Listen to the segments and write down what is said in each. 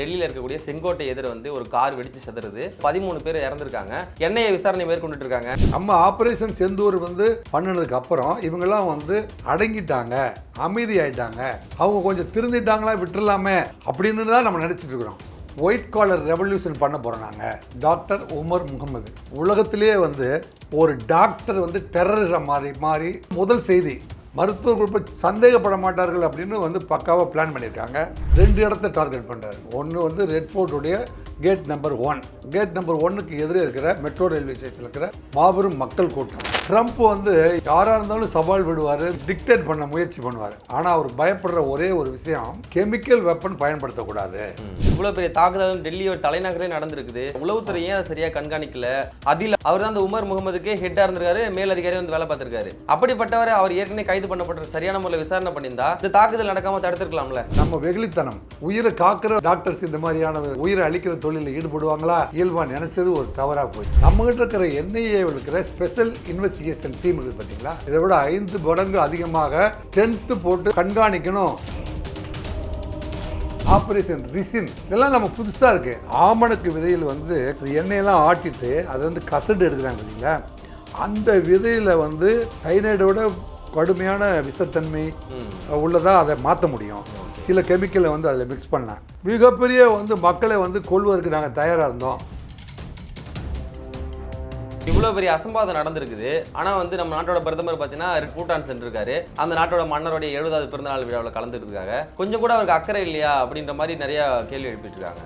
டெல்லியில் இருக்கக்கூடிய செங்கோட்டை எதிர வந்து ஒரு கார் வெடிச்சு செதறது. பதிமூணு பேர் இறந்துருக்காங்க. என்ஐஏ விசாரணை மேற்கொண்டுட்டு இருக்காங்க. நம்ம ஆபரேஷன் செந்தூர் வந்து பண்ணினதுக்கு அப்புறம் இவங்கெல்லாம் வந்து அடங்கிட்டாங்க அமைதி ஆயிட்டாங்க அவங்க கொஞ்சம் திருந்திட்டாங்களா விட்டுடலாமே அப்படின்னு தான் நம்ம நினச்சிட்டு இருக்கிறோம். ஒயிட் காலர் ரெவல்யூஷன் பண்ண போகிறோம் நாங்கள் டாக்டர் உமர் முகமது. உலகத்திலே வந்து ஒரு டாக்டர் வந்து டெரரிசம் மாறி மாறி முதல் செய்தி மருத்துவ குழு சந்தேகப்பட மாட்டார்கள் அப்படின்னு வந்து பக்காவாக பிளான் பண்ணியிருக்காங்க. ரெண்டு இடத்த டார்கெட் பண்ணுறாரு ஒன்று வந்து red ஃபோர்ட்டுடைய gate number one gate number ஒன்னுக்கு எதிரே இருக்கிற மெட்ரோ ரயில்வே ஸ்டேஷன் இருக்கிற மாபெரும் மக்கள் கூட்டம். ட்ரம்ப் வந்து யாராக இருந்தாலும் சவால் விடுவார் டிக்டேட் பண்ண முயற்சி பண்ணுவார். ஆனால் அவர் பயப்படுற ஒரே ஒரு விஷயம் கெமிக்கல் வெப்பன் பயன்படுத்தக்கூடாது. இவ்வளவு பெரிய தாக்குதல் டெல்லியோட தலைநகரே நடந்திருக்குது. உளவுத்துறை ஏன் சரியா கண்காணிக்கல? அதில் அவர் தான் அந்த உமர் முகமதுக்கு ஹெட்டா இருந்திருக்காரு மேலதிகாரி வந்து வேலை பார்த்துருக்காரு. அப்படிப்பட்டவர் அவர் ஏற்கனவே கைது பண்ணப்பட்ட சரியான முறையில் விசாரணை பண்ணியிருந்தா இந்த தாக்குதல் நடக்காம தடுத்திருக்கலாம்ல. நம்ம வெகுளித்தனம். உயிரை காக்கிற டாக்டர்ஸ் இந்த மாதிரியான உயிரை அழிக்கிற தொழிலில் ஈடுபடுவாங்களா? இயல்பா நினைச்சது ஒரு தவறா போச்சு. நம்ம கிட்ட இருக்கிற என்ஐஏ இருக்கிற ஸ்பெஷல் இன்வெஸ்டிகேஷன் டீம் இருக்குது பார்த்தீங்களா? இதை விட ஐந்து மடங்கு அதிகமாக ஸ்ட்ரென்த்து போட்டு கண்காணிக்கணும். Operation ricin. இதெல்லாம் நம்ம புதுசாக இருக்கு. ஆமணக்கு விதையில் வந்து எண்ணெயெல்லாம் ஆட்டிட்டு அதை வந்து கசடு எடுக்கிறாங்க பார்த்தீங்களா? அந்த விதையில் வந்து சைனைடோட கடுமையான விஷத்தன்மை உள்ளதா அதை மாற்ற முடியும். சில கெமிக்கலை வந்து அதில் மிக்ஸ் பண்ணேன் மிகப்பெரிய வந்து மக்களை வந்து கொள்வதற்கு நாங்கள் தயாராக இருந்தோம். இவ்வளவு பெரிய அசம்பாதம் நடந்திருக்குது. ஆனா வந்து நம்ம நாட்டோட பிரதமர் பார்த்தீங்கன்னா பூட்டான் சென்றிருக்காரு. அந்த நாட்டோட மன்னருடைய எழுபதாவது பிறந்தநாள் விழாவில் கலந்துக்கிறதுக்காக கொஞ்சம் கூட அவருக்கு அக்கறை இல்லையா அப்படின்ற மாதிரி நிறைய கேள்வி எழுப்பிட்டு இருக்காங்க.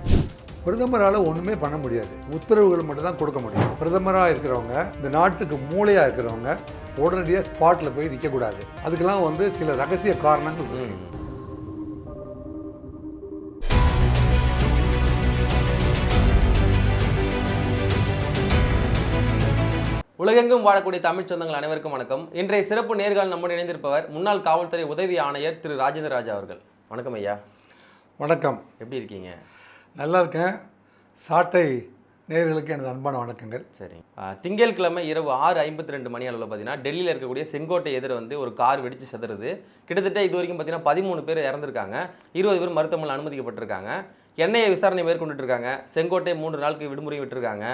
பிரதமரால் ஒன்றுமே பண்ண முடியாது. உத்தரவுகள் மட்டும் தான் கொடுக்க முடியும். பிரதமராக இருக்கிறவங்க இந்த நாட்டுக்கு மூளையாக இருக்கிறவங்க உடனடியாக ஸ்பாட்டில் போய் நிற்கக்கூடாது அதுக்கெல்லாம் வந்து சில ரகசிய காரணங்கள். உலகெங்கும் வாழக்கூடிய தமிழ் சொந்தங்கள் அனைவருக்கும் வணக்கம். இன்றைய சிறப்பு நேர்காணல் நம்முடன் இணைந்திருப்பவர் முன்னாள் காவல்துறை உதவி ஆணையர் திரு ராஜேந்திர ராஜா அவர்கள். வணக்கம் ஐயா. வணக்கம். எப்படி இருக்கீங்க? நல்லா இருக்கேன் சாட்டை நேயர்களுக்கு எனது அன்பான வணக்கங்கள். சரி. திங்கட்கிழமை இரவு ஆறு ஐம்பத்தி ரெண்டு மணி அளவில் பார்த்தீங்கன்னா டெல்லியில் இருக்கக்கூடிய செங்கோட்டை எதிர வந்து ஒரு கார் வெடிச்சு செதறுது. கிட்டத்தட்ட இது வரைக்கும் பார்த்தீங்கன்னா பதிமூணு பேர் இறந்திருக்காங்க. இருபது பேர் மருத்துவமனையில் அனுமதிக்கப்பட்டிருக்காங்க. என்ஐஏ விசாரணை மேற்கொண்டுட்டு இருக்காங்க செங்கோட்டை மூன்று நாளுக்கு விடுமுறை விட்டுருக்காங்க.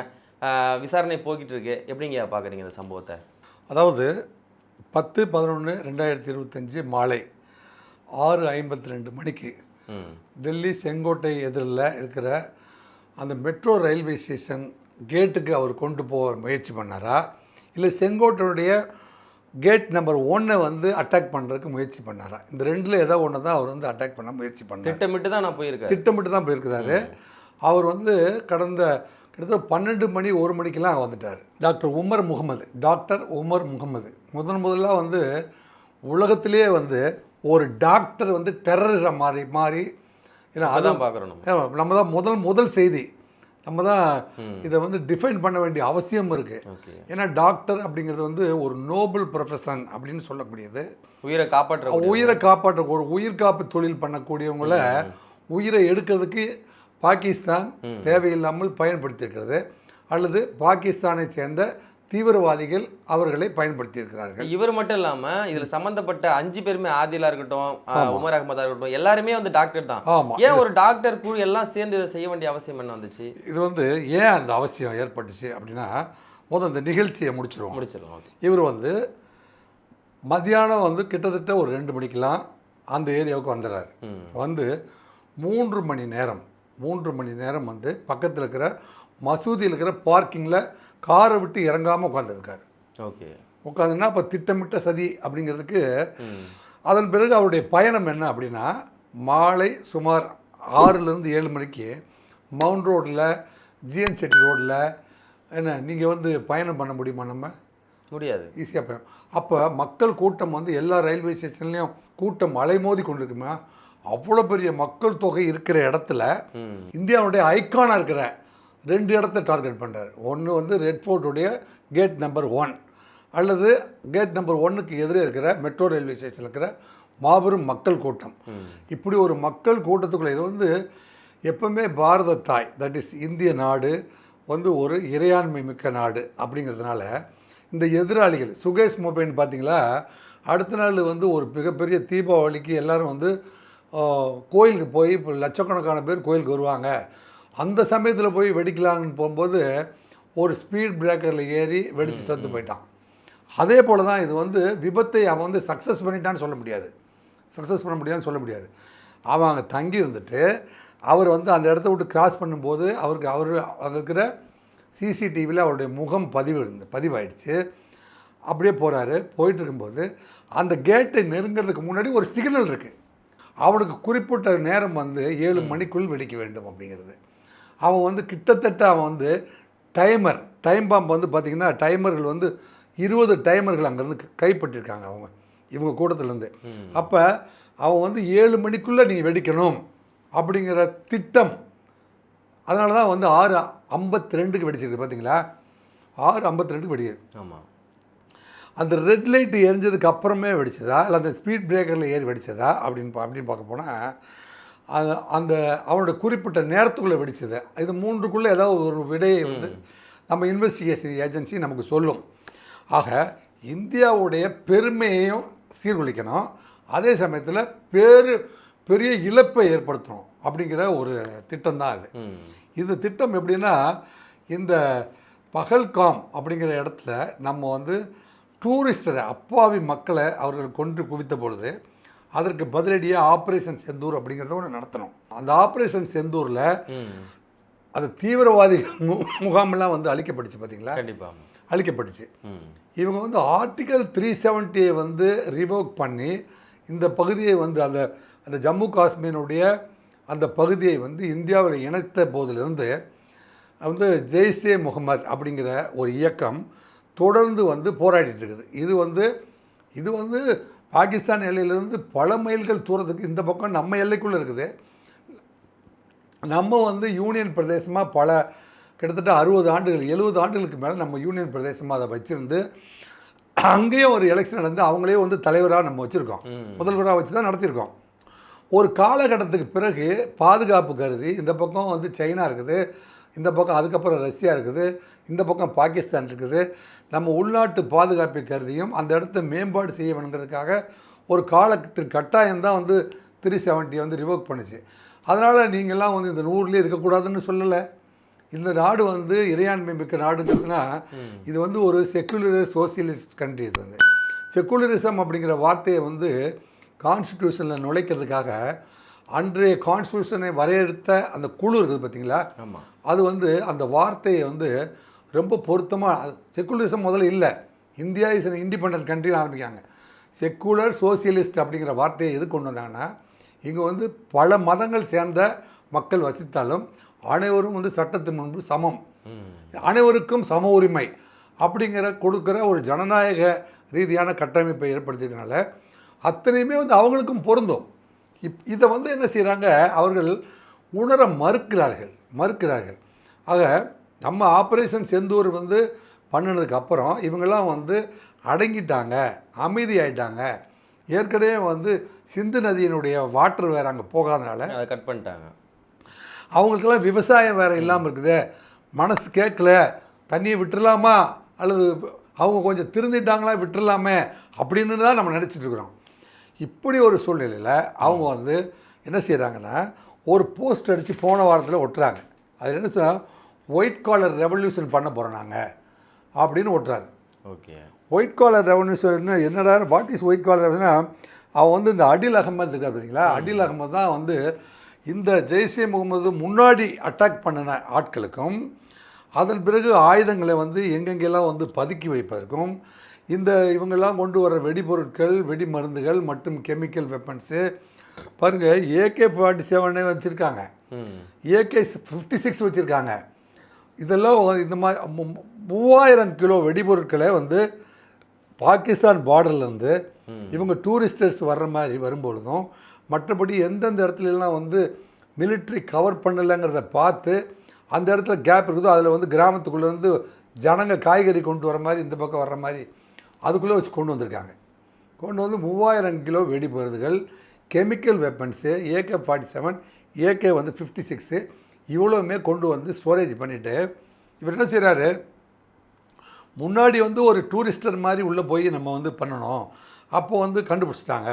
விசாரணை போய்கிட்டு இருக்கு எப்படிங்க பார்க்குறீங்க இந்த சம்பவத்தை? அதாவது பத்து பதினொன்று ரெண்டாயிரத்தி இருபத்தஞ்சி மாலை ஆறு ஐம்பத்தி ரெண்டு மணிக்கு டெல்லி செங்கோட்டை எதிரில் இருக்கிற அந்த மெட்ரோ ரயில்வே ஸ்டேஷன் கேட்டுக்கு அவர் கொண்டு போக முயற்சி பண்ணாரா? இல்லை செங்கோட்டையுடைய கேட் நம்பர் ஒன்னை வந்து அட்டாக் பண்ணுறதுக்கு முயற்சி பண்ணாரா? இந்த ரெண்டில் ஏதோ ஒன்று தான் அவர் வந்து அட்டாக் பண்ண முயற்சி பண்ணார். திட்டமிட்டு தான் நான் போயிருக்கேன். திட்டமிட்டு தான் போயிருக்கிறாரு. அவர் வந்து கடந்த கிட்டத்தட்ட பன்னெண்டு மணி ஒரு மணிக்கெல்லாம் அங்கே வந்துட்டார். Doctor Umar Mohammed doctor Umar Mohammed. முதன் முதல்ல வந்து உலகத்திலேயே வந்து ஒரு டாக்டர் வந்து டெரரிசம் மாறி மாறி ஏன்னா அதான் பார்க்குறோம் நம்ம தான் முதல் முதல் செய்தி. நம்ம தான் இதை வந்து டிஃபைன் பண்ண வேண்டிய அவசியம் இருக்குது ஏன்னா டாக்டர் அப்படிங்கிறது வந்து ஒரு நோபல் ப்ரொஃபஷன் அப்படின்னு சொல்லக்கூடியது. உயிரை காப்பாற்ற உயிரை காப்பாற்ற உயிர் காப்பு தொழில் பண்ணக்கூடியவங்கள உயிரை எடுக்கிறதுக்கு பாகிஸ்தான் தேவையில்லாமல் பயன்படுத்தியிருக்கிறது. அல்லது பாகிஸ்தானை சேர்ந்த தீவிரவாதிகள் அவர்களை பயன்படுத்தியிருக்கிறார்கள். இவர் மட்டும் இல்லாம இதுல சம்பந்தப்பட்ட அஞ்சு பேருமே ஆதிலா இருக்கட்டும் உமர் அகமதா இருக்கட்டும் எல்லாருமே வந்து டாக்டர் தான். ஏன் ஒரு டாக்டர் குழு எல்லாம் சேர்ந்து இதை செய்ய வேண்டிய அவசியம் என்ன வந்துச்சு? இது வந்து ஏன் அந்த அவசியம் ஏற்பட்டுச்சு அப்படின்னா முதல் இந்த நிகழ்ச்சியை முடிச்சிருவோம். முடிச்சிடலாம் ஓகே. இவர் வந்து மத்தியானம் வந்து கிட்டத்தட்ட ஒரு ரெண்டு மணிக்கெல்லாம் அந்த ஏரியாவுக்கு வந்துடுறாரு வந்து மூன்று மணி நேரம் மூன்று மணி நேரம் வந்து பக்கத்தில் இருக்கிற மசூதியில் இருக்கிற பார்க்கிங்கில் காரை விட்டு இறங்காமல் உட்காந்துருக்காரு ஓகே. உட்காந்துன்னா இப்போ திட்டமிட்ட சதி அப்படிங்கிறதுக்கு அதன் பிறகு அவருடைய பயணம் என்ன அப்படின்னா மாலை சுமார் ஆறுலேருந்து ஏழு மணிக்கு மவுண்ட் ரோட்டில் ஜிஎன் செட்டி ரோட்டில் என்ன நீங்கள் வந்து பயணம் பண்ண முடியுமா நம்ம? முடியாது. ஈஸியாக போயிடும் அப்போ மக்கள் கூட்டம் வந்து எல்லா ரயில்வே ஸ்டேஷன்லேயும் கூட்டம் அலைமோதி கொண்டிருக்குமா? அவ்வளோ பெரிய மக்கள் தொகை இருக்கிற இடத்துல இந்தியாவுடைய ஐக்கானாக இருக்கிற ரெண்டு இடத்த டார்கெட் பண்ணுறாரு ஒன்று வந்து ரெட் ஃபோர்ட்டுடைய கேட் நம்பர் ஒன் அல்லது கேட் நம்பர் ஒன்னுக்கு எதிரே இருக்கிற மெட்ரோ ரயில்வே ஸ்டேஷனில் இருக்கிற மாபெரும் மக்கள் கூட்டம். இப்படி ஒரு மக்கள் கூட்டத்துக்குள்ள இது வந்து எப்பவுமே பாரத தாய் தட் இஸ் இந்திய நாடு வந்து ஒரு இறையாண்மை மிக்க நாடு அப்படிங்கிறதுனால இந்த எதிராளிகள் சுகேஷ் மொபைன் பார்த்தீங்களா அடுத்த நாள் வந்து ஒரு மிகப்பெரிய தீபாவளிக்கு எல்லாரும் வந்து கோயிலுக்கு போய் இப்போ லட்சக்கணக்கான பேர் கோயிலுக்கு வருவாங்க. அந்த சமயத்தில் போய் வெடிக்கலாம்னு போகும்போது ஒரு ஸ்பீட் பிரேக்கரில் ஏறி வெடித்து செத்து போயிட்டான். அதே போல் தான் இது வந்து விபத்தை அவன் வந்து சக்ஸஸ் பண்ணிட்டான்னு சொல்ல முடியாது. சக்ஸஸ் பண்ண முடியாதுன்னு சொல்ல முடியாது. அவன் அங்கே தங்கி இருந்துட்டு அவர் வந்து அந்த இடத்த விட்டு கிராஸ் பண்ணும்போது அவருக்கு அவர் அங்கே இருக்கிற சிசிடிவியில் அவருடைய முகம் பதிவு இருந்து பதிவாயிடுச்சு. அப்படியே போகிறாரு போயிட்டு இருக்கும்போது அந்த கேட்டை நெருங்கிறதுக்கு முன்னாடி ஒரு சிக்னல் இருக்குது அவனுக்கு குறிப்பிட்ட நேரம் வந்து ஏழு மணிக்குள் வெடிக்க வேண்டும் அப்படிங்கிறது. அவன் வந்து கிட்டத்தட்ட அவன் வந்து டைமர் டைம் பாம்பு வந்து பார்த்திங்கன்னா டைமர்கள் வந்து இருபது டைமர்கள் அங்கேருந்து கைப்பற்றிருக்காங்க அவங்க இவங்க கூட்டத்துலேருந்து. அப்போ அவன் வந்து ஏழு மணிக்குள்ளே நீ வெடிக்கணும் அப்படிங்கிற திட்டம். அதனால தான் வந்து ஆறு ஐம்பத்தி ரெண்டுக்கு வெடிச்சிருக்கு பார்த்தீங்களா? ஆறு ஐம்பத்தி ரெண்டுக்கு வெடிக்குது. ஆமாம் அந்த ரெட் லைட் எரிஞ்சதுக்கு அப்புறமே வெடிச்சதா? இல்லை அந்த ஸ்பீட் பிரேக்கரில் ஏறி வெடிச்சதா? அப்படின்னு பா- அப்படின்னு பார்க்க போனால் அது அந்த அவனோட குறிப்பிட்ட நேரத்துக்குள்ளே வெடிச்சது. இது மூன்றுக்குள்ளே ஏதாவது ஒரு விடையை வந்து நம்ம இன்வெஸ்டிகேஷன் ஏஜென்சி நமக்கு சொல்லும். ஆக இந்தியாவுடைய பெருமையையும் சீர்குலைக்கணும். அதே சமயத்தில் பேரு பெரிய இழப்பை ஏற்படுத்தணும் அப்படிங்கிற ஒரு திட்டம் தான் அது. இந்த திட்டம் எப்படின்னா இந்த பகல்காம் அப்படிங்கிற இடத்துல நம்ம வந்து டூரிஸ்டரை அப்பாவி மக்களை அவர்கள் கொன்று குவித்த பொழுது அதற்கு பதிலடியாக ஆப்ரேஷன் செந்தூர் அப்படிங்கிறத ஒன்று நடத்தணும். அந்த ஆப்ரேஷன் செந்தூரில் தீவிரவாதிகள் மு முகாமெல்லாம் வந்து அழிக்கப்பட்டுச்சு பார்த்தீங்களா கண்டிப்பாக அழிக்கப்பட்டுச்சு. இவங்க வந்து ஆர்டிகல் த்ரீ செவன்ட்டியை வந்து ரிவோக் பண்ணி இந்த பகுதியை வந்து அந்த அந்த ஜம்மு காஷ்மீருடைய அந்த பகுதியை வந்து இந்தியாவில் இணைத்த போதிலிருந்து வந்து ஜெய்ஷே முகமது அப்படிங்கிற ஒரு இயக்கம் தொடர்ந்து வந்து போராடிட்டு இருக்குது. இது வந்து இது வந்து பாகிஸ்தான் எல்லையிலிருந்து பல மைல்கள் தூரத்துக்கு இந்த பக்கம் நம்ம எல்லைக்குள்ளே இருக்குது. நம்ம வந்து யூனியன் பிரதேசமாக பல கிட்டத்தட்ட அறுபது ஆண்டுகள் எழுபது ஆண்டுகளுக்கு மேலே நம்ம யூனியன் பிரதேசமாக அதை வச்சுருந்து அங்கேயும் ஒரு எலெக்ஷன் நடந்து அவங்களே வந்து தலைவராக நம்ம வச்சுருக்கோம். முதல்வராக வச்சு தான் நடத்தியிருக்கோம் ஒரு காலகட்டத்துக்கு பிறகு பாதுகாப்பு கருதி இந்த பக்கம் வந்து சைனா இருக்குது. இந்த பக்கம் அதுக்கப்புறம் ரஷ்யா இருக்குது இந்த பக்கம் பாகிஸ்தான் இருக்குது. நம்ம உள்நாட்டு பாதுகாப்பை கருதியும் அந்த இடத்த மேம்பாடு செய்ய வேணுங்கிறதுக்காக ஒரு காலத்தின் கட்டாயம் தான் வந்து த்ரீ செவன்ட்டியை வந்து ரிவோக் பண்ணுச்சு. அதனால் நீங்கள்லாம் வந்து இந்த நூறுலேயே இருக்கக்கூடாதுன்னு சொல்லலை. இந்த நாடு வந்து இறையாண்மை மிக்க நாடுங்கிறதுனா இது வந்து ஒரு செக்குலர் சோசியலிஸ்ட் கண்ட்ரி இது வந்து. செக்குலரிசம் அப்படிங்கிற வார்த்தையை வந்து கான்ஸ்டிடியூஷனில் நுழைக்கிறதுக்காக அன்றைய கான்ஸ்டியூஷனை வரையறுத்த அந்த குழு இருக்குது பார்த்தீங்களா ஆமாம் அது வந்து அந்த வார்த்தையை வந்து ரொம்ப பொருத்தமாக செக்குலரிசம் முதல்ல இல்லை. இந்தியா இஸ் an இண்டிபெண்டன்ட் கண்ட்ரின்னு ஆரம்பிக்காங்க செக்குலர் சோசியலிஸ்ட் அப்படிங்கிற வார்த்தையை எது கொண்டு வந்தாங்கன்னா இங்கே வந்து பல மதங்கள் சேர்ந்த மக்கள் வசித்தாலும் அனைவரும் வந்து சட்டத்தின் முன்பு சமம். அனைவருக்கும் சம உரிமை அப்படிங்கிற கொடுக்குற ஒரு ஜனநாயக ரீதியான கட்டமைப்பை ஏற்படுத்தியதுனால அத்தனையுமே வந்து அவங்களுக்கும் பொருந்தும். இப் இதை வந்து என்ன செய்கிறாங்க அவர்கள் உணர மறுக்கிறார்கள் மறுக்கிறார்கள். ஆக நம்ம ஆப்ரேஷன் செந்தூர் வந்து பண்ணினதுக்கு அப்புறம் இவங்கெல்லாம் வந்து அடங்கிட்டாங்க அமைதியாயிட்டாங்க. ஏற்கனவே வந்து சிந்து நதியினுடைய வாட்டர் வேறு அங்கே போகாதனால அதை கட் பண்ணிட்டாங்க. அவங்களுக்கெல்லாம் விவசாயம் வேறு இல்லாமல் இருக்குது. மனசு கேட்கல. தண்ணியை விட்டுறலாமா? அல்லது அவங்க கொஞ்சம் திருந்திட்டாங்களா? விட்டுறலாமே? அப்படின்னு தான் நம்ம நினச்சிட்டு இருக்கிறோம். இப்படி ஒரு சூழ்நிலையில் அவங்க வந்து என்ன செய்கிறாங்கன்னா ஒரு போஸ்ட் அடித்து போன வாரத்தில் ஒட்டுறாங்க. அது என்ன சொன்னால் ஒயிட் காலர் ரெவல்யூஷன் பண்ண போகிறோம் நாங்கள் அப்படின்னு ஒட்டுறாரு ஓகே. ஒயிட் காலர் ரெவல்யூஷன் என்னடா வாட் இஸ் ஒயிட் காலர் ரெவல்யூஷனா அவன் வந்து இந்த அடில் அகமது இருக்கார் பார்த்தீங்களா அடில் அகமது தான் வந்து இந்த ஜெய்ஷே முகமது முன்னாடி அட்டாக் பண்ணின ஆட்களுக்கும் அதன் பிறகு ஆயுதங்களை வந்து எங்கெங்கெல்லாம் வந்து பதுக்கி வைப்பதற்கும் இந்த இவங்கெல்லாம் கொண்டு வர வெடிபொருட்கள் வெடி மருந்துகள் மற்றும் கெமிக்கல் வெப்பன்ஸு பாருங்கள் ஏகே ஃபார்ட்டி செவனே வச்சுருக்காங்க. ஏகே ஃபிஃப்டி சிக்ஸ் வச்சுருக்காங்க. இதெல்லாம் இந்த மாதிரி மூவாயிரம் கிலோ வெடிபொருட்களை வந்து பாகிஸ்தான் பார்டர்லேருந்து இவங்க டூரிஸ்டர்ஸ் வர்ற மாதிரி வரும்பொழுதும் மற்றபடி எந்தெந்த இடத்துலலாம் வந்து military கவர் பண்ணலைங்கிறத பார்த்து அந்த இடத்துல கேப் இருக்குதோ அதில் வந்து கிராமத்துக்குள்ளேருந்து ஜனங்க காய்கறி கொண்டு வர மாதிரி இந்த பக்கம் வர்ற மாதிரி அதுக்குள்ளே வச்சு கொண்டு வந்திருக்காங்க. கொண்டு வந்து மூவாயிரம் kilo வெடிபொருட்கள் chemical weapons AK forty seven AK வந்து ஃபிஃப்டி சிக்ஸு இவ்வளோவுமே கொண்டு வந்து ஸ்டோரேஜ் பண்ணிவிட்டு இவர் என்ன செய்கிறாரு முன்னாடி வந்து ஒரு டூரிஸ்டர் மாதிரி உள்ளே போய் நம்ம வந்து பண்ணணும். அப்போ வந்து கண்டுபிடிச்சிட்டாங்க.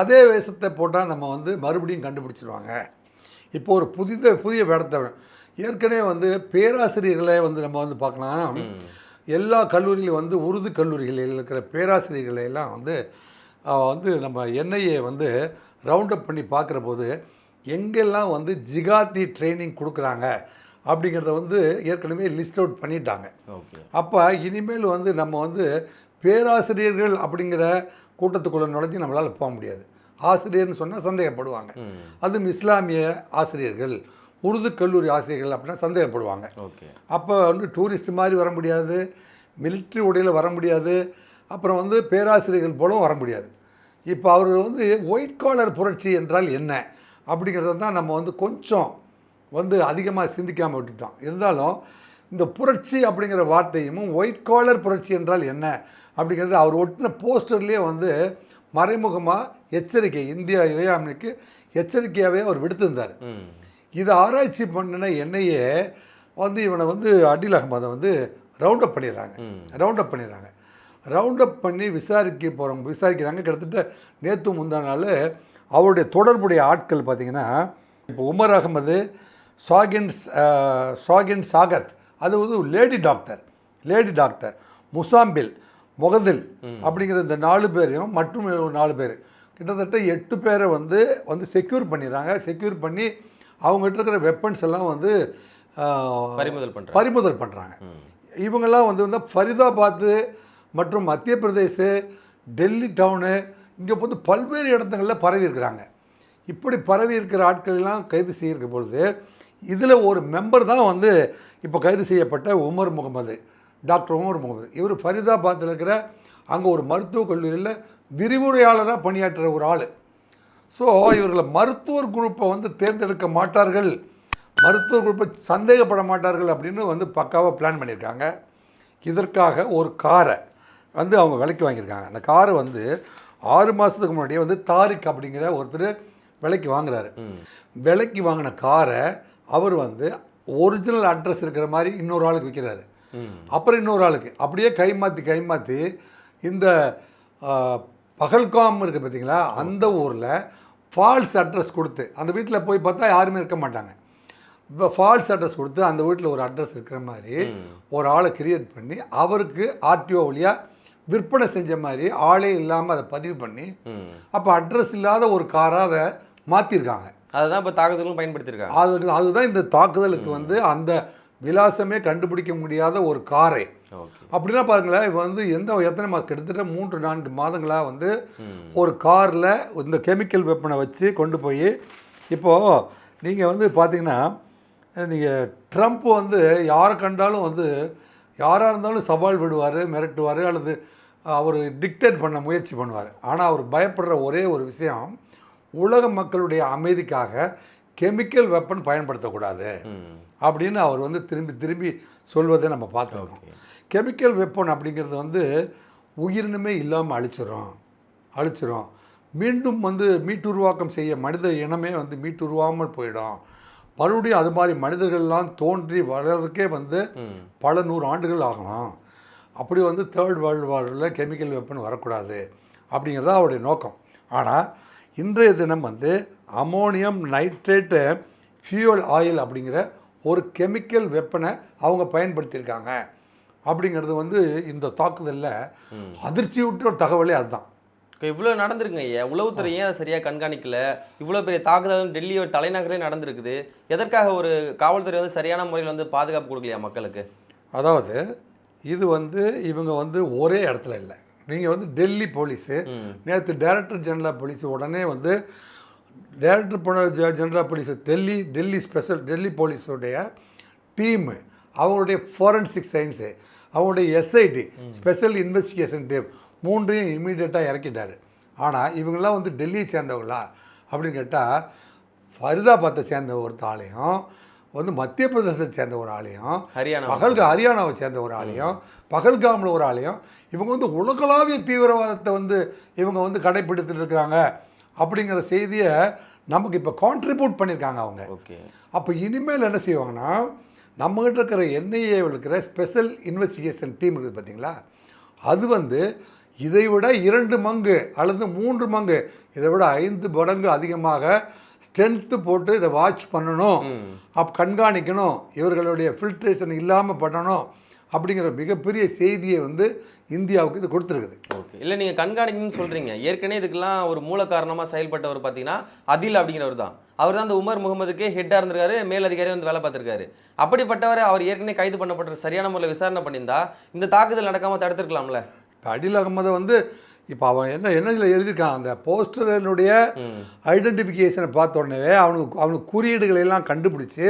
அதே வேஷத்தை போட்டால் நம்ம வந்து மறுபடியும் கண்டுபிடிச்சிருவாங்க. இப்போ ஒரு புதித புதிய வேடத்தை ஏற்கனவே வந்து பேராசிரியர்களே வந்து நம்ம வந்து பார்க்கலாம். எல்லா கல்லூரியிலும் வந்து உருது கல்லூரிகளில் இருக்கிற பேராசிரியர்களை எல்லாம் வந்து வந்து நம்ம என்ஐஏ வந்து ரவுண்ட் அப் பண்ணி பார்க்குற போது எங்கெல்லாம் வந்து ஜிகாத்தி ட்ரைனிங் கொடுக்குறாங்க அப்படிங்கிறத வந்து ஏற்கனவே லிஸ்ட் அவுட் பண்ணிட்டாங்க. அப்போ இனிமேல் வந்து நம்ம வந்து பேராசிரியர்கள் அப்படிங்கிற கூட்டத்துக்குள்ளே நுழைஞ்சு நம்மளால் போக முடியாது. ஆசிரியர்னு சொன்னால் சந்தேகப்படுவாங்க. அதுவும் இஸ்லாமிய ஆசிரியர்கள். உருது கல்லூரி ஆசிரியர்கள் அப்படின்னா சந்தேகப்படுவாங்க. ஓகே. அப்போ வந்து டூரிஸ்ட் மாதிரி வர முடியாது. மிலிட்ரி உடையில் வர முடியாது. அப்புறம் வந்து பேராசிரியர்கள் போலவும் வர முடியாது. இப்போ அவர் வந்து ஒயிட் காலர் புரட்சி என்றால் என்ன? அப்படிங்கிறத தான் நம்ம வந்து கொஞ்சம் வந்து அதிகமாக சிந்திக்காமல் விட்டுட்டோம். இருந்தாலும் இந்த புரட்சி அப்படிங்கிற வார்த்தையும் ஒயிட் காலர் புரட்சி என்றால் என்ன? அப்படிங்கிறது அவர் ஒட்டின போஸ்டர்லேயே வந்து மறைமுகமாக எச்சரிக்கை இந்தியா இறையாண்மைக்கு எச்சரிக்கையாகவே அவர் விடுத்திருந்தார். இதை ஆராய்ச்சி பண்ணின எண்ணெயே வந்து இவனை வந்து அடில் அகமதை வந்து ரவுண்ட் அப் பண்ணிடுறாங்க. ம். ரவுண்ட் அப் பண்ணிடுறாங்க. ரவுண்ட் அப் பண்ணி விசாரிக்க போகிறவங்க விசாரிக்கிறாங்க. கிட்டத்தட்ட நேற்று முந்தா நாள் அவருடைய தொடர்புடைய ஆட்கள் பார்த்தீங்கன்னா இப்போ உமர் அகமது சாகின் சாகின் சாகத் அது வந்து lady doctor. Lady doctor. Muzammil முகதில் அப்படிங்கிற இந்த நாலு பேரையும் மற்றும் நாலு பேர். கிட்டத்தட்ட எட்டு பேரை வந்து வந்து செக்யூர் பண்ணிடுறாங்க. செக்யூர் பண்ணி அவங்ககிட்ட இருக்கிற வெப்பன்ஸ் எல்லாம் வந்து பறிமுதல் பண்றாங்க. பறிமுதல் பண்ணுறாங்க இவங்கெல்லாம் வந்து வந்து ஃபரிதாபாத்து மற்றும் மத்திய பிரதேச டெல்லி டவுனு இங்கே வந்து பல்வேறு இடத்துங்களில் பரவி இருக்கிறாங்க. இப்படி பரவி இருக்கிற ஆட்கள் எல்லாம் கைது செய்யிருக்க பொழுது இதில் ஒரு மெம்பர் தான் வந்து இப்போ கைது செய்யப்பட்ட உமர் முகமது டாக்டர் உமர் முகமது. இவர் ஃபரிதாபாத்தில் இருக்கிற அங்கே ஒரு மருத்துவக் கல்லூரியில் விரிவுரையாளராக பணியாற்றுற ஒரு ஆள். ஸோ இவர்களை மருத்துவர் குரூப்பை வந்து தேர்ந்தெடுக்க மாட்டார்கள். மருத்துவர் குரூப்பை சந்தேகப்பட மாட்டார்கள் அப்படின்னு வந்து பக்காவாக பிளான் பண்ணியிருக்காங்க. இதற்காக ஒரு காரை வந்து அவங்க விலைக்கு வாங்கியிருக்காங்க. அந்த காரை வந்து ஆறு மாதத்துக்கு முன்னாடியே வந்து தாரிக் அப்படிங்கிற ஒருத்தர் விலைக்கு வாங்குறாரு. விலைக்கு வாங்கின காரை அவர் வந்து ஒரிஜினல் அட்ரஸ் இருக்கிற மாதிரி இன்னொரு ஆளுக்கு விற்கிறாரு அப்புறம் இன்னொரு ஆளுக்கு. அப்படியே கை மாற்றி கை மாற்றி இந்த பகல்காம் இருக்குது பார்த்தீங்களா? அந்த ஊரில் ஃபால்ஸ் அட்ரஸ் கொடுத்து அந்த வீட்டில் போய் பார்த்தா யாருமே இருக்க மாட்டாங்க. இப்போ ஃபால்ஸ் அட்ரஸ் கொடுத்து அந்த வீட்டில் ஒரு அட்ரஸ் இருக்கிற மாதிரி ஒரு ஆளை கிரியேட் பண்ணி அவருக்கு ஆர்டிஓ வழியாக விற்பனை செஞ்ச மாதிரி ஆளே இல்லாமல் அதை பதிவு பண்ணி அப்போ அட்ரஸ் இல்லாத ஒரு காராக அதை மாற்றிருக்காங்க அதுதான் இப்போ தாக்குதலும் பயன்படுத்தியிருக்காங்க அது அதுதான் இந்த தாக்குதலுக்கு வந்து அந்த விலாசமே கண்டுபிடிக்க முடியாத ஒரு காரை அப்படின்னா பாருங்களேன் இப்போ வந்து எந்த எத்தனை மாதம் கிட்டத்தட்ட மூன்று நான்கு மாதங்களாக வந்து ஒரு காரில் இந்த கெமிக்கல் வெப்பனை வச்சு கொண்டு போய் இப்போது நீங்கள் வந்து பார்த்தீங்கன்னா நீங்கள் ட்ரம்ப் வந்து யாரை கண்டாலும் வந்து யாராக இருந்தாலும் சவால் விடுவார் மிரட்டுவார் அல்லது அவர் டிக்டேட் பண்ண முயற்சி பண்ணுவார். ஆனால் அவர் பயப்படுற ஒரே ஒரு விஷயம் உலக மக்களுடைய அமைதிக்காக கெமிக்கல் வெப்பன் பயன்படுத்தக்கூடாது. அப்படின்னு அவர் வந்து திரும்பி திரும்பி சொல்வதை நம்ம பார்த்துருக்கோம். கெமிக்கல் வெப்பன் அப்படிங்கிறது வந்து உயிரினமே இல்லாமல் அழிச்சிரும். அழிச்சிரும். மீண்டும் வந்து மீட்டுருவாக்கம் செய்ய மனித இனமே வந்து மீட்டுருவாமல் போயிடும். மறுபடியும் அது மாதிரி மனிதர்கள்லாம் தோன்றி வளர்றதுக்கே வந்து பல நூறு ஆண்டுகள் ஆகணும் அப்படி வந்து தேர்ட் வேர்ல்டு வாரில் கெமிக்கல் வெப்பன் வரக்கூடாது அப்படிங்கிறது அவருடைய நோக்கம். ஆனால் இன்றைய தினம் வந்து அமோனியம் நைட்ரேட்டு ஃபியூல் ஆயில் அப்படிங்கிற ஒரு கெமிக்கல் வெப்பனை அவங்க பயன்படுத்தியிருக்காங்க. அப்படிங்கிறது வந்து இந்த தாக்குதலில் அதிர்ச்சி விட்ட ஒரு தகவலே அதுதான். இவ்வளோ நடந்திருக்குங்க ஐயா. உளவுத்துறை ஏன் அதை சரியாக கண்காணிக்கல? இவ்வளோ பெரிய தாக்குதல் டெல்லியோட தலைநகரே நடந்திருக்குது. எதற்காக ஒரு காவல்துறை வந்து சரியான முறையில் வந்து பாதுகாப்பு கொடுக்கலையா மக்களுக்கு? அதாவது இது வந்து இவங்க வந்து ஒரே இடத்துல இல்லை. நீங்கள் வந்து டெல்லி போலீஸு நேற்று டைரக்டர் ஜெனரல் போலீஸ் உடனே வந்து director general police Delhi Delhi special Delhi போலீஸுடைய team அவங்களுடைய ஃபாரன்சிக் சயின்ஸு அவங்களுடைய எஸ்ஐடி ஸ்பெஷல் இன்வெஸ்டிகேஷன் டீம் மூன்றையும் இமீடியட்டாக இறக்கிட்டார். ஆனால் இவங்கெல்லாம் வந்து டெல்லியை சேர்ந்தவங்களா? அப்படின்னு கேட்டால் ஃபரிதாபாத்தை சேர்ந்த ஒரு ஆளையும் வந்து மத்திய பிரதேசத்தை சேர்ந்த ஒரு ஆளையும் ஹரியானா பகல்கா ஹரியானாவை சேர்ந்த ஒரு ஆளையும் பகல்காமில் ஒரு ஆளையும் இவங்க வந்து உலகளாவிய தீவிரவாதத்தை வந்து இவங்க வந்து கடைப்பிடித்துட்டு இருக்கிறாங்க அப்படிங்கிற செய்தியை நமக்கு இப்போ கான்ட்ரிபியூட் பண்ணியிருக்காங்க அவங்க. ஓகே. அப்போ இனிமேல் என்ன செய்வாங்கன்னா நம்மகிட்ட இருக்கிற என்ஐஏவில் இருக்கிற ஸ்பெஷல் இன்வெஸ்டிகேஷன் டீம் இருக்குது பார்த்தீங்களா அது வந்து இதை விட இரண்டு மங்கு அல்லது மூன்று மங்கு இதை விட ஐந்து மடங்கு அதிகமாக ஸ்ட்ரென்த்து போட்டு இதை வாட்ச் பண்ணணும். அப் கண்காணிக்கணும் இவர்களுடைய ஃபில்ட்ரேஷன் இல்லாமல் பண்ணணும் அப்படிங்கிற மிகப்பெரிய செய்தியை வந்து இந்தியாவுக்கு இது கொடுத்துருக்குது. ஓகே. இல்லை நீங்கள் கண்காணிக்கணும்னு சொல்கிறீங்க ஏற்கனவே இதுக்கெல்லாம் ஒரு மூல காரணமாக செயல்பட்டவர் பார்த்தீங்கன்னா அதில் அப்படிங்கிறவர் தான். அவர் தான் அந்த உமர் முகமதுக்கே ஹெட்டாக இருந்திருக்காரு மேலதிகாரி வந்து வேலை பார்த்திருக்காரு. அப்படிப்பட்டவரை அவர் ஏற்கனவே கைது பண்ணப்பட்ட சரியான முறையில் விசாரணை பண்ணியிருந்தா இந்த தாக்குதல் நடக்காமல் தடுத்திருக்கலாம்ல? இப்போ அடில் அகமதை வந்து இப்போ அவன் என்ன என்ன இதில் எழுதியிருக்கான்? அந்த போஸ்டரனுடைய ஐடென்டிஃபிகேஷனை பார்த்த உடனே அவனுக்கு அவனுக்கு குறியீடுகளை எல்லாம் கண்டுபிடிச்சு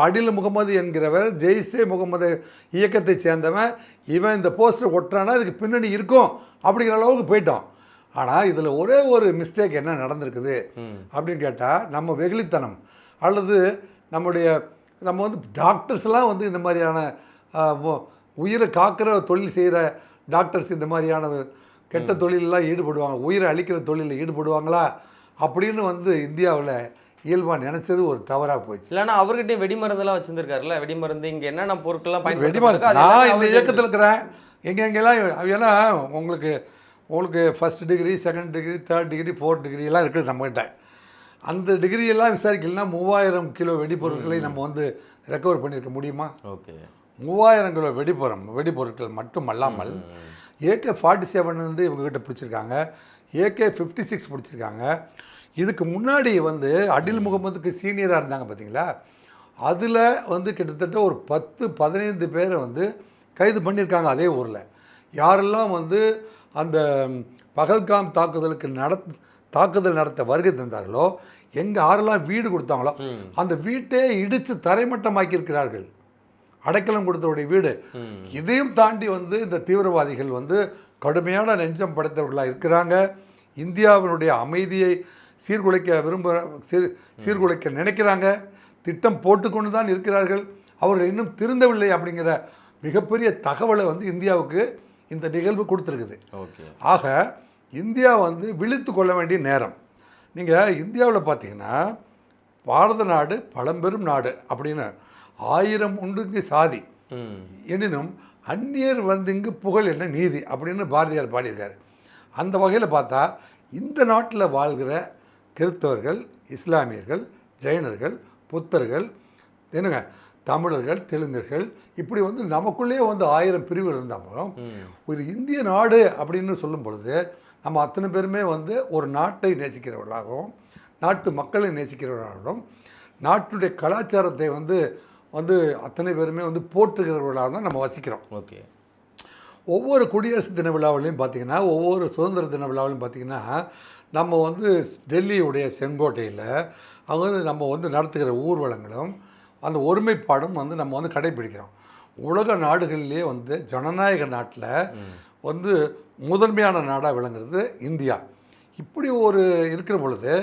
அடில் முகமது என்கிறவர் ஜெய்ஸே முகமது இயக்கத்தை சேர்ந்தவன் இவன் இந்த போஸ்டர் ஒட்டுறானா இதுக்கு பின்னணி இருக்கும் அப்படிங்கிற அளவுக்கு போயிட்டோம் ஆனால் இதில் ஒரே ஒரு மிஸ்டேக் என்ன நடந்திருக்குது அப்படின்னு கேட்டால் நம்ம வெகுளித்தனம் அல்லது நம்முடைய நம்ம வந்து டாக்டர்ஸ்லாம் வந்து இந்த மாதிரியான உயிரை காக்கிற தொழில் செய்கிற டாக்டர்ஸ் இந்த மாதிரியான கெட்ட தொழிலெலாம் ஈடுபடுவாங்க. உயிரை அழிக்கிற தொழிலில் ஈடுபடுவாங்களா? அப்படின்னு வந்து இந்தியாவில் இயல்பாக நினச்சது ஒரு தவறாக போச்சு. இல்லைன்னா அவர்கிட்டயும் வெடிமருந்தெல்லாம் வச்சிருந்திருக்காருல்ல? வெடிமருந்து இங்கே என்னென்ன பொருட்கள்லாம் வெடிமா பயன்படுத்தி நான் இந்த இயக்கத்தில் இருக்கிறேன். எங்கே எங்கெல்லாம் ஏன்னா உங்களுக்கு உங்களுக்கு first degree second degree third degree fourth degree எல்லாம் இருக்குது நம்மகிட்ட. அந்த டிகிரி எல்லாம் விசாரிக்கலன்னா மூவாயிரம் கிலோ வெடிப்பொருட்களை நம்ம வந்து ரெக்கவர் பண்ணியிருக்க முடியுமா? ஓகே. மூவாயிரம் கிலோ வெடிப்பொருள் வெடிப்பொருட்கள் மட்டும் அல்லாமல் ஏகே ஃபார்ட்டி செவன் வந்து இவங்ககிட்ட பிடிச்சிருக்காங்க. ஏகே ஃபிஃப்டி சிக்ஸ் பிடிச்சிருக்காங்க. இதுக்கு முன்னாடி வந்து அடில் முகமதுக்கு சீனியராக இருந்தாங்க பார்த்தீங்களா அதில் வந்து கிட்டத்தட்ட ஒரு பத்து பதினைந்து பேரை வந்து கைது பண்ணியிருக்காங்க அதே ஊரில். யாரெல்லாம் வந்து அந்த பகல்காம் தாக்குதலுக்கு நடத் தாக்குதல் நடத்த வருகை தந்தார்களோ எங்கே யாரெல்லாம் வீடு கொடுத்தாங்களோ அந்த வீட்டே இடித்து தரைமட்டமாக்கியிருக்கிறார்கள். அடைக்கலம் கொடுத்தவருடைய வீடு. இதையும் தாண்டி வந்து இந்த தீவிரவாதிகள் வந்து கடுமையான நெஞ்சம் படைத்தவர்களாக இருக்கிறாங்க. இந்தியாவினுடைய அமைதியை சீர்குலைக்க விரும்ப சீர் சீர்குலைக்க நினைக்கிறாங்க. திட்டம் போட்டுக்கொண்டு தான் இருக்கிறார்கள். அவர்கள் இன்னும் திருந்தவில்லை அப்படிங்கிற மிகப்பெரிய தகவலை வந்து இந்தியாவுக்கு இந்த நிகழ்வு கொடுத்துருக்குது. ஓகே. ஆக இந்தியா வந்து விழித்து கொள்ள வேண்டிய நேரம். நீங்கள் இந்தியாவில் பார்த்தீங்கன்னா பாரத நாடு பழம்பெரும் நாடு அப்படின்னு ஆயிரம் உண்டுக்கு சாதி. எனினும் அந்நியர் வந்து இங்கு புகழ் என்ன நீதி அப்படின்னு பாரதியார் பாடியிருக்காரு. அந்த வகையில் பார்த்தா இந்த நாட்டில் வாழ்கிற கிறிஸ்தவர்கள் இஸ்லாமியர்கள் ஜெயினர்கள் புத்தர்கள் என்னங்க தமிழர்கள் தெலுங்கர்கள் இப்படி வந்து நமக்குள்ளேயே வந்து ஆயிரம் பிரிவுகள் இருந்தாலும் ஒரு இந்திய நாடு அப்படின்னு சொல்லும் பொழுது நம்ம அத்தனை பேருமே வந்து ஒரு நாட்டை நேசிக்கிறவர்களாகவும் நாட்டு மக்களை நேசிக்கிறவர்களாகவும் நாட்டுடைய கலாச்சாரத்தை வந்து வந்து அத்தனை பேருமே வந்து போற்றுகிறவர்களாக தான் நம்ம வசிக்கிறோம். ஓகே. ஒவ்வொரு குடியரசு தின விழாவிலையும் பார்த்தீங்கன்னா ஒவ்வொரு சுதந்திர தின விழாவிலையும் பார்த்தீங்கன்னா நம்ம வந்து டெல்லியுடைய செங்கோட்டையில் அவங்க வந்து நம்ம வந்து நடத்துகிற ஊர்வலங்களும் அந்த ஒருமைப்பாடும் வந்து நம்ம வந்து கடைபிடிக்கிறோம். உலக நாடுகளிலேயே வந்து ஜனநாயக நாட்டில் வந்து முதன்மையான நாடாக விளங்குறது இந்தியா. இப்படி ஒரு இருக்கிற பொழுது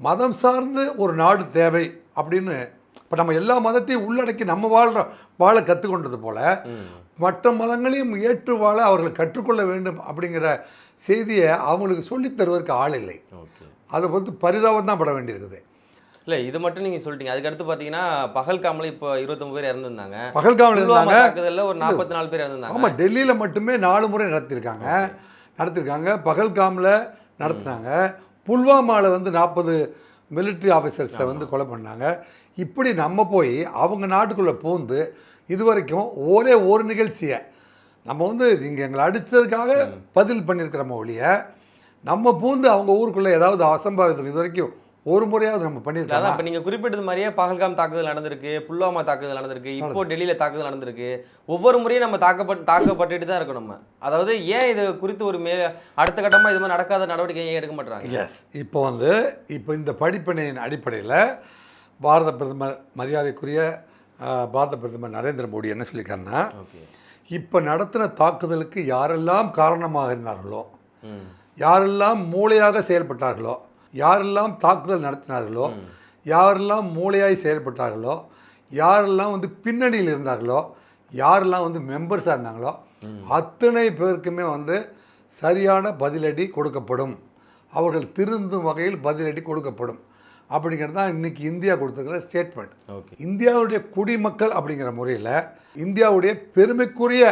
மதம் சார்ந்து ஒரு நாடு தேவை அப்படின்னு இப்போ நம்ம எல்லா மதத்தையும் உள்ளடக்கி நம்ம வாழ்கிறோம் வாழ கற்றுக்கொண்டது போல் மற்ற மதங்களையும் ஏற்று வாழ அவர்கள் கற்றுக்கொள்ள வேண்டும் அப்படிங்கிற செய்தியை அவங்களுக்கு சொல்லித் தருவதற்கு ஆள் இல்லை. அதை வந்து பரிதாபம் தான் பட வேண்டியிருக்குது இல்லை இது மட்டும் நீங்கள் சொல்லிட்டீங்க. அதுக்கு அடுத்து பார்த்தீங்கன்னா பகல்காமில் இப்போ இருபத்தொம்பது பேர் இறந்துருந்தாங்க. பகல்காமில் இருந்தாங்க. தாக்குதலில் ஒரு நாற்பத்தி நாலு பேர் இறந்துருந்தாங்க. ஆமாம் டெல்லியில் மட்டுமே நாலு முறை நடத்தியிருக்காங்க நடத்திருக்காங்க. பகல்காமில் நடத்தினாங்க. புல்வாமாவில் வந்து நாற்பது military ஆஃபீஸர்ஸை வந்து கொலை பண்ணாங்க. இப்படி நம்ம போய் அவங்க நாட்டுக்குள்ளே பூந்து இது வரைக்கும் ஒரே ஒரு நிகழ்ச்சியை நம்ம வந்து நீங்கள் எங்களை அடித்ததுக்காக பதில் பண்ணியிருக்கிறோமோ ஒழிய நம்ம பூந்து அவங்க ஊருக்குள்ளே ஏதாவது அசம்பாவிதம் இது வரைக்கும் ஒரு முறையாவது நம்ம அதான் பண்ணியிருக்கோம் இப்போ நீங்கள் குறிப்பிட்டது மாதிரியே பகல்காம் தாக்குதல் நடந்திருக்கு புல்வாமா தாக்குதல் நடந்திருக்கு இப்போ டெல்லியில் தாக்குதல் நடந்திருக்கு. ஒவ்வொரு முறையும் நம்ம தாக்கப்பட்டு தாக்கப்பட்டுட்டு தான் இருக்கணும் நம்ம. அதாவது ஏன் இது குறித்து ஒரு மே அடுத்த கட்டமாக இது மாதிரி நடக்காத நடவடிக்கை ஏன் எடுக்க மாட்டாங்க எஸ் இப்போ வந்து இப்போ இந்த படிப்பினையின் அடிப்படையில் பாரத பிரதமர் மரியாதைக்குரிய பாரத பிரதமர் நரேந்திர மோடி என்ன சொல்லியிருக்காருன்னா இப்போ நடத்தின தாக்குதலுக்கு யாரெல்லாம் காரணமாக இருந்தார்களோ யாரெல்லாம் மூளையாக செயல்பட்டார்களோ யாரெல்லாம் தாக்குதல் நடத்தினார்களோ யாரெல்லாம் மூளையாய் செயல்பட்டார்களோ யாரெல்லாம் வந்து பின்னணியில் இருந்தார்களோ யாரெல்லாம் வந்து மெம்பர்ஸாக இருந்தாங்களோ அத்தனை பேருக்குமே வந்து சரியான பதிலடி கொடுக்கப்படும். அவர்கள் திருந்தும் வகையில் பதிலடி கொடுக்கப்படும். அப்படிங்கிறது தான் இன்றைக்கி இந்தியா கொடுத்துருக்கிற ஸ்டேட்மெண்ட் ஓகே. இந்தியாவுடைய குடிமக்கள் அப்படிங்கிற முறையில் இந்தியாவுடைய பெருமைக்குரிய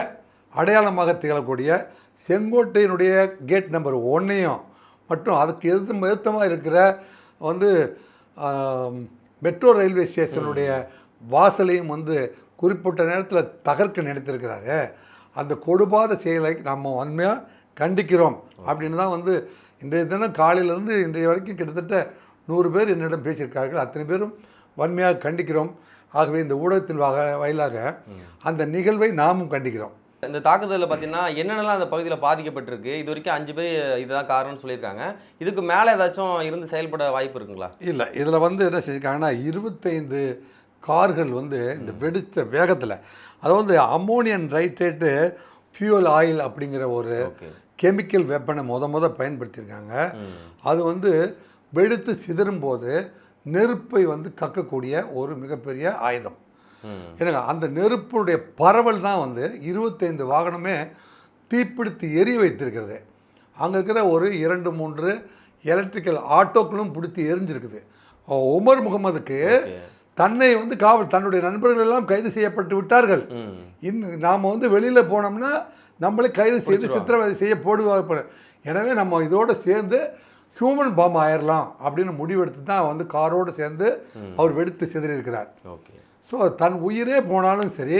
அடையாளமாக திகழக்கூடிய செங்கோட்டையினுடைய கேட் நம்பர் ஒன்னையும் மற்றும் அதுக்கு எதிர்த்து எதிர்த்தமாக இருக்கிற வந்து மெட்ரோ ரயில்வே ஸ்டேஷனுடைய வாசலையும் வந்து குறிப்பிட்ட நேரத்தில் தகர்க்க நினைத்திருக்கிறாரு. அந்த கொடுபாத செயலை நம்ம உண்மையாக கண்டிக்கிறோம். அப்படின்னு தான் வந்து இன்றைய தினம் காலையிலேருந்து இன்றைய வரைக்கும் கிட்டத்தட்ட நூறு பேர் என்னிடம் பேசியிருக்கார்கள். அத்தனை பேரும் வன்மையாக கண்டிக்கிறோம். ஆகவே இந்த ஊடகத்தின் வாக வாயிலாக அந்த நிகழ்வை நாமும் கண்டிக்கிறோம். இந்த தாக்குதலில் பார்த்தீங்கன்னா என்னென்னலாம் அந்த பகுதியில் பாதிக்கப்பட்டிருக்கு? இது வரைக்கும் அஞ்சு பேர் இதுதான் காரணம்னு சொல்லியிருக்காங்க. இதுக்கு மேலே ஏதாச்சும் இருந்து செயல்பட வாய்ப்பு இருக்குங்களா? இல்லை. இதில் வந்து என்ன செஞ்சிருக்காங்கன்னா இருபத்தைந்து கார்கள் வந்து இந்த வெடித்த வேகத்தில் அதாவது அம்மோனியன் நைட்ரேட்டு ஃபியூல் ஆயில் அப்படிங்கிற ஒரு கெமிக்கல் வெப்பனை முத முத பயன்படுத்தியிருக்காங்க. அது வந்து வெடித்து சிதறும் போது நெருப்பை வந்து கக்கக்கூடிய ஒரு மிகப்பெரிய ஆயுதம். எனக்கு அந்த நெருப்புடைய பரவல் தான் வந்து இருபத்தைந்து வாகனமே தீப்பிடித்து எரிய வைத்திருக்கிறது. அங்கே இருக்கிற ஒரு இரண்டு மூன்று எலக்ட்ரிக்கல் ஆட்டோக்களும் பிடித்து எரிஞ்சிருக்குது. உமர் முகமதுக்கு தன்னை வந்து காவல் தன்னுடைய நண்பர்கள் எல்லாம் கைது செய்யப்பட்டு விட்டார்கள். இன்னும் நாம் வந்து வெளியில் போனோம்னா நம்மளே கைது செய்து சித்திரவதை செய்ய போடுவாங்க எனவே நம்ம இதோட சேர்ந்து ஹியூமன் பாம் ஆயிரலாம் அப்படின்னு முடிவெடுத்து தான் வந்து காரோடு சேர்ந்து அவர் வெடித்து சிதறியிருக்கிறார். ஓகே. ஸோ தன் உயிரே போனாலும் சரி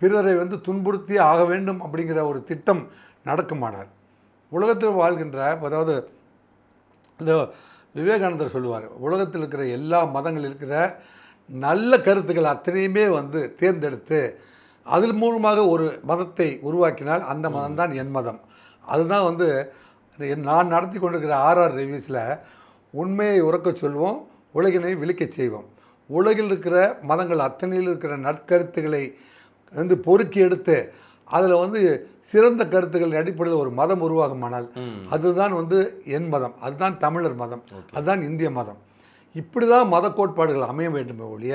பிறரை வந்து துன்புறுத்தி ஆக வேண்டும் அப்படிங்கிற ஒரு திட்டம் நடக்குமானால். உலகத்தில் வாழ்கின்ற அதாவது இந்த விவேகானந்தர் சொல்லுவார் உலகத்தில் இருக்கிற எல்லா மதங்கள் இருக்கிற நல்ல கருத்துக்கள் அத்தனையுமே வந்து தேர்ந்தெடுத்து அதன் மூலமாக ஒரு மதத்தை உருவாக்கினால் அந்த மதம் தான் என் மதம். அதுதான் வந்து நான் நடத்தி கொண்டிருக்கிற ஆர்ஆர் ரிவ்யூஸில் உண்மையை உறக்கச் சொல்வோம் உலகினை விழிக்கச் செய்வோம். உலகில் இருக்கிற மதங்கள் அத்தனையில் இருக்கிற நற்கருத்துக்களை வந்து பொறுக்கி எடுத்து அதில் வந்து சிறந்த கருத்துக்களின் அடிப்படையில் ஒரு மதம் உருவாகுமானால் அதுதான் வந்து என் மதம் அதுதான் தமிழர் மதம் அதுதான் இந்திய மதம். இப்படி தான் மத கோட்பாடுகள் அமைய வேண்டுமே ஒழிய.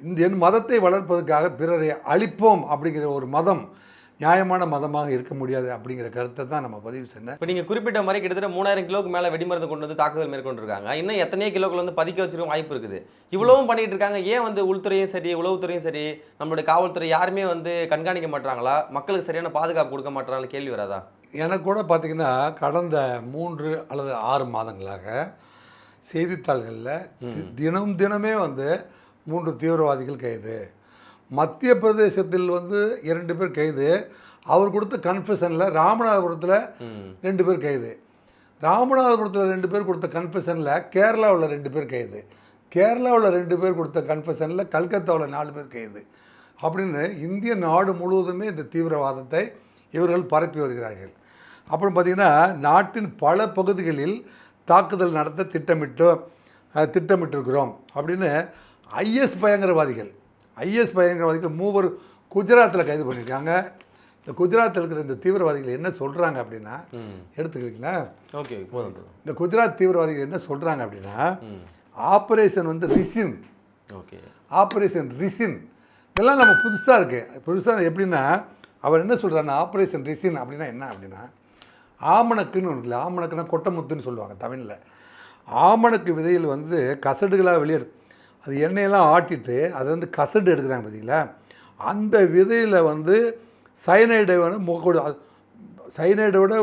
இந்த என் மதத்தை வளர்ப்பதற்காக பிறரை அழிப்போம் அப்படிங்கிற ஒரு மதம் நியாயமான மதமாக இருக்க முடியாது அப்படிங்கிற கருத்தை தான் நம்ம பதிவு செஞ்சேன் இப்போ நீங்கள் குறிப்பிட்ட மாதிரி கிட்டத்தட்ட மூணாயிரம் கிலோக்கு மேலே வெடிமருந்து கொண்டு வந்து தாக்குதல் மேற்கொண்டிருக்காங்க. இன்னும் எத்தனையோ கிலோக்கள் வந்து பதுக்கி வச்சிருக்க வாய்ப்பு இருக்குது. இவ்வளவும் பண்ணிட்டு இருக்காங்க. ஏன் வந்து உள்துறையும் சரி உளவுத்துறையும் சரி நம்மளுடைய காவல்துறை யாருமே வந்து கண்காணிக்க மாட்டாங்களா? மக்களுக்கு சரியான பாதுகாப்பு கொடுக்க மாட்டாங்களா கேள்வி வராதா? எனக்கு கூட பார்த்திங்கன்னா கடந்த மூன்று அல்லது ஆறு மாதங்களாக செய்தித்தாள்களில் தினம் தினமே வந்து மூன்று தீவிரவாதிகள் கைது. மத்திய பிரதேசத்தில் வந்து இரண்டு பேர் கைது. அவர் கொடுத்த கன்ஃபெஷனில் ராமநாதபுரத்தில் ரெண்டு பேர் கைது. ராமநாதபுரத்தில் ரெண்டு பேர் கொடுத்த கன்ஃபெஷனில் கேரளாவில் ரெண்டு பேர் கைது. கேரளாவில் ரெண்டு பேர் கொடுத்த கன்ஃபெஷனில் கல்கத்தாவில் நாலு பேர் கைது. அப்படின்னு இந்திய நாடு முழுவதுமே இந்த தீவிரவாதத்தை இவர்கள் பரப்பி வருகிறார்கள். அப்புறம் பார்த்திங்கன்னா நாட்டின் பல பகுதிகளில் தாக்குதல் நடத்த திட்டமிட்டு திட்டமிட்டிருக்கிறோம் அப்படின்னு ஐஎஸ் பயங்கரவாதிகள் ஐஎஸ் பயங்கரவாதிகள் மூவர் குஜராத்தில் கைது பண்ணியிருக்காங்க. இந்த குஜராத்தில் இருக்கிற இந்த தீவிரவாதிகள் என்ன சொல்கிறாங்க அப்படின்னா எடுத்துக்கிறீங்களா? ஓகே இந்த குஜராத் தீவிரவாதிகள் என்ன சொல்கிறாங்க அப்படின்னா ஆப்ரேஷன் வந்து ரிசின். ஓகே. Operation ricin. இதெல்லாம் நம்ம புதுசாக இருக்குது புதுசாக எப்படின்னா அவர் என்ன சொல்கிறாருன்னா ஆப்ரேஷன் ரிசின் அப்படின்னா என்ன அப்படின்னா ஆமணக்குன்னு ஒன்று இல்லை ஆமணக்குன்னா கொட்டமுத்துன்னு சொல்லுவாங்க தமிழில். ஆமணக்கு விதையில் வந்து கசடுகளாக வெளியே அது எண்ணெயெல்லாம் ஆட்டிட்டு அது வந்து கசடு எடுக்கிறாங்க பார்த்தீங்களா? அந்த விதையில் வந்து சயனைடை வந்து முகக்கூட சயனைடோட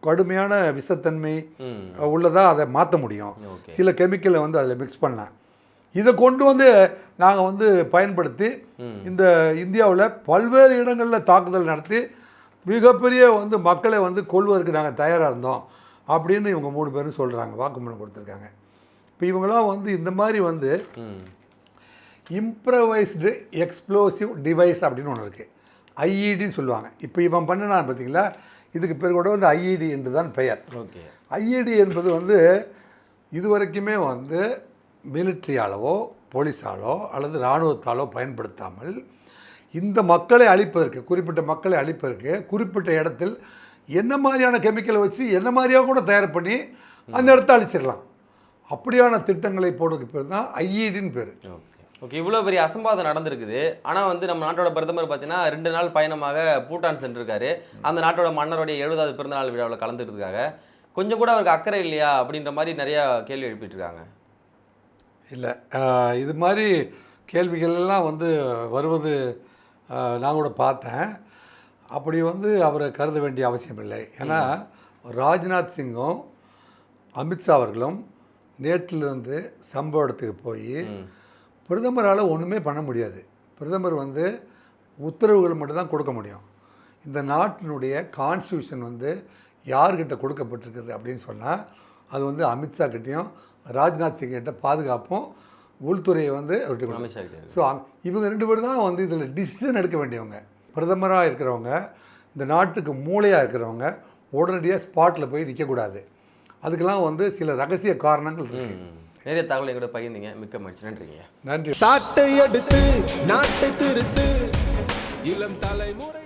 கடுமையான விஷத்தன்மை ம். உள்ளதா அதை மாற்ற முடியும். சில கெமிக்கலை வந்து அதில் மிக்ஸ் பண்ணலாம். இதை கொண்டு வந்து நாங்கள் வந்து பயன்படுத்தி இந்த இந்தியாவில் பல்வேறு இடங்களில் தாக்குதல் நடத்தி மிகப்பெரிய வந்து மக்களை வந்து கொள்வதற்கு நாங்கள் தயாராக இருந்தோம் அப்படின்னு இவங்க மூணு பேரும் சொல்கிறாங்க வாக்குமூலம் கொடுத்துருக்காங்க. இப்போ இவங்களாம் வந்து இந்த மாதிரி வந்து இம்ப்ரவைஸ்டு எக்ஸ்ப்ளோசிவ் டிவைஸ் அப்படின்னு ஒன்று இருக்குது ஐஇடின்னு சொல்லுவாங்க. இப்போ இவன் பண்ணினா பார்த்தீங்களா இதுக்கு பேர் கூட வந்து ஐஇடி என்று தான் பெயர். ஓகே. ஐஏடி என்பது வந்து இதுவரைக்குமே வந்து மிலிட்ரியாலவோ போலீஸாலோ அல்லது இராணுவத்தாலோ பயன்படுத்தாமல் இந்த மக்களை அழிப்பதற்கு குறிப்பிட்ட மக்களை அழிப்பதற்கு குறிப்பிட்ட இடத்தில் என்ன மாதிரியான கெமிக்கலை வச்சு என்ன மாதிரியாக கூட தயார் பண்ணி அந்த இடத்த அழிச்சிடலாம். அப்படியான திட்டங்களை போடுறதுக்கு பேர் தான் ஐஇடின்னு பேர். ஓகே. ஓகே இவ்வளோ பெரிய அசம்பாதம் நடந்திருக்குது. ஆனால் வந்து நம்ம நாட்டோட பிரதமர் பார்த்தீங்கன்னா ரெண்டு நாள் பயணமாக பூட்டான் சென்றிருக்காரு. அந்த நாட்டோட மன்னருடைய எழுபதாவது பிறந்தநாள் விழாவில் கலந்துக்கிறதுக்காக கொஞ்சம் கூட அவருக்கு அக்கறை இல்லையா அப்படின்ற மாதிரி நிறையா கேள்வி எழுப்பிட்டு இருக்காங்க இல்லை இது மாதிரி கேள்விகள் எல்லாம் வந்து வருவது நான் கூட பார்த்தேன். அப்படி வந்து அவரை கருத வேண்டிய அவசியம் இல்லை. ஏன்னா ராஜ்நாத் சிங்கும் அமித்ஷா அவர்களும் நேற்றிலிருந்து சம்பவ இடத்துக்கு போய் பிரதமரால் ஒன்றுமே பண்ண முடியாது. பிரதமர் வந்து உத்தரவுகள் மட்டும்தான் கொடுக்க முடியும். இந்த நாட்டினுடைய கான்ஸ்டியூஷன் வந்து யார்கிட்ட கொடுக்கப்பட்டிருக்குது அப்படின்னு சொன்னால் அது வந்து அமித்ஷா கிட்டேயும் ராஜ்நாத் சிங் கிட்ட பாதுகாப்பும் உள்துறையை வந்து. ஸோ இவங்க ரெண்டு பேரும் தான் வந்து இதில் டிசிஷன் எடுக்க வேண்டியவங்க. பிரதமராக இருக்கிறவங்க இந்த நாட்டுக்கு மூளையாக இருக்கிறவங்க உடனடியாக ஸ்பாட்டில் போய் நிற்கக்கூடாது அதுக்கெல்லாம் வந்து சில ரகசிய காரணங்கள் இருக்கு. ம். நிறைய தகவல் எங்கூட பகிர்ந்தீங்க. மிக்க மகிழ்ச்சி. நன்றிங்க. நன்றி. சாட்டை எடுத்து நாட்டை திருத்து இளம் தலைமுறை